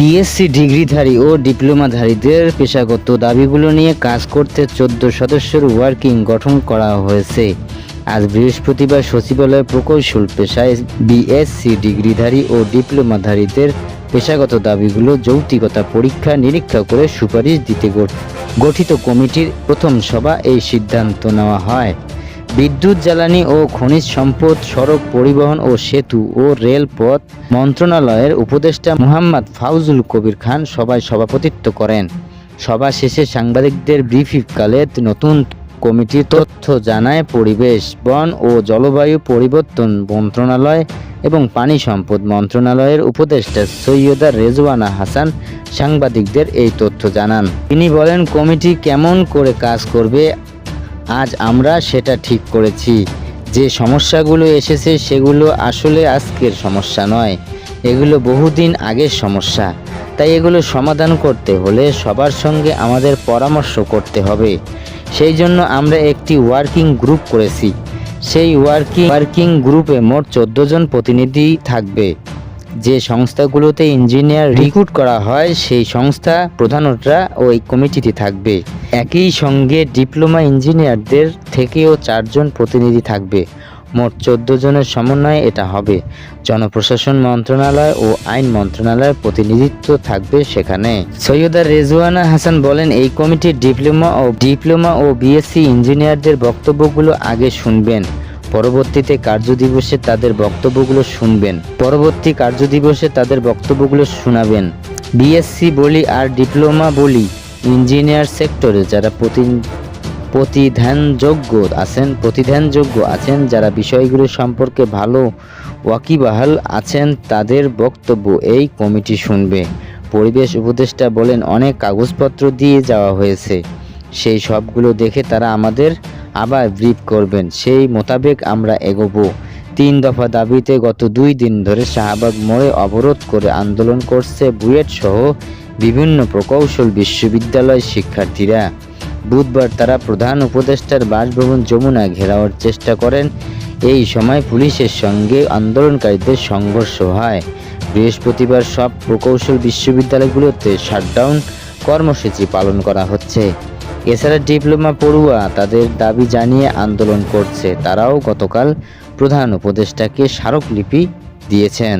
BSc ডিগ্রিধারী ও ডিপ্লোমাধারীদের পেশাগত দাবিগুলো নিয়ে কাজ করতে চোদ্দ সদস্যের ওয়ার্কিং গঠন করা হয়েছে। আজ বৃহস্পতিবার সচিবালয় প্রকৌশল পেশায় বিএসসি ডিগ্রিধারী ও ডিপ্লোমাধারীদের পেশাগত দাবিগুলো যৌক্তিকতা পরীক্ষা নিরীক্ষা করে সুপারিশ দিতে গঠিত কমিটির প্রথম সভা এই সিদ্ধান্ত নেওয়া হয়। বিদ্যুৎ, জ্বালানি ও খনিজ সম্পদ, সড়ক পরিবহন ও সেতু ও রেলপথ মন্ত্রণালয়ের উপদেষ্টা মুহাম্মদ ফাউজুল কবির খান সভায় সভাপতিত্ব করেন। সভা শেষে সাংবাদিকদের ব্রিফিংকালে নতুন কমিটির তথ্য জানায় পরিবেশ, বন ও জলবায়ু পরিবর্তন মন্ত্রণালয় এবং পানি সম্পদ মন্ত্রণালয়ের উপদেষ্টা সৈয়দা রেজওয়ানা হাসান সাংবাদিকদের এই তথ্য জানান। তিনি বলেন, কমিটি কেমন করে কাজ করবে আজ আমরা সেটা ঠিক করেছি। যে সমস্যাগুলো এসেছে সেগুলো আসলে আজকের সমস্যা নয়। এগুলো বহুদিন আগের সমস্যা। তাই এগুলো সমাধান করতে হলে সবার সঙ্গে আমাদের পরামর্শ করতে হবে। সেই জন্য আমরা একটি ওয়ার্কিং গ্রুপ করেছি। সেই ওয়ার্কিং ওয়ার্কিং গ্রুপে মোট চোদ্দ জন প্রতিনিধি থাকবে। যে সংস্থাগুলোতে ইঞ্জিনিয়ার রিক্রুট করা হয়, সেই সংস্থা প্রধানরা ওই কমিটিতে থাকবে। একই সঙ্গে ডিপ্লোমা ইঞ্জিনিয়ারদের থেকেও চারজন প্রতিনিধি থাকবে। মোট চোদ্দ জনের সমন্বয়ে এটা হবে। জনপ্রশাসন মন্ত্রণালয় ও আইন মন্ত্রণালয়ের প্রতিনিধিত্ব থাকবে সেখানে। সৈয়দা রেজওয়ানা হাসান বলেন, এই কমিটির ডিপ্লোমা ও ডিপ্লোমা ও বিএসসি ইঞ্জিনিয়ারদের বক্তব্যগুলো আগে শুনবেন। পরবর্তীতে কার্যদিবসে তাদের বক্তব্যগুলো শুনবেন। পরবর্তী কার্যদিবসে তাদের বক্তব্যগুলো শোনাবেন। বিএসসি বলি আর ডিপ্লোমা বলি। ইঞ্জিনিয়ার সেক্টরে যারা প্রতি প্রতিধানযোগ্য আছেন প্রতিধানযোগ্য আছেন, যারা বিষয়গুলো সম্পর্কে ভালো ওয়াকিবাহাল আছেন, তাদের বক্তব্য এই কমিটি শুনবে। পরিবেশ উপদেষ্টা বলেন, অনেক কাগজপত্র দিয়ে যাওয়া হয়েছে। সেই সবগুলো দেখে তারা আমাদের আবার ব্রিফ করবেন। সেই মোতাবেক আমরা এগোবো। তিন দফা দাবিতে গত দুই দিন ধরে শাহবাগ মোড়ে অবরোধ করে আন্দোলন করছে বুয়েট সহ বিভিন্ন প্রকৌশল বিশ্ববিদ্যালয় শিক্ষার্থীরা বুধবার তারা প্রধান উপদেষ্টার বাসভবন যমুনা ঘেরাওয়ার চেষ্টা করেন। এই সময় পুলিশের সঙ্গে আন্দোলনকারীদের সংঘর্ষ হয়। বৃহস্পতিবার সব প্রকৌশল বিশ্ববিদ্যালয়গুলোতে শাটডাউন কর্মসূচি পালন করা হচ্ছে। এছাড়া ডিপ্লোমা পড়ুয়া তাদের দাবি জানিয়ে আন্দোলন করছে। তারাও গতকাল প্রধান উপদেষ্টাকে স্মারকলিপি দিয়েছেন।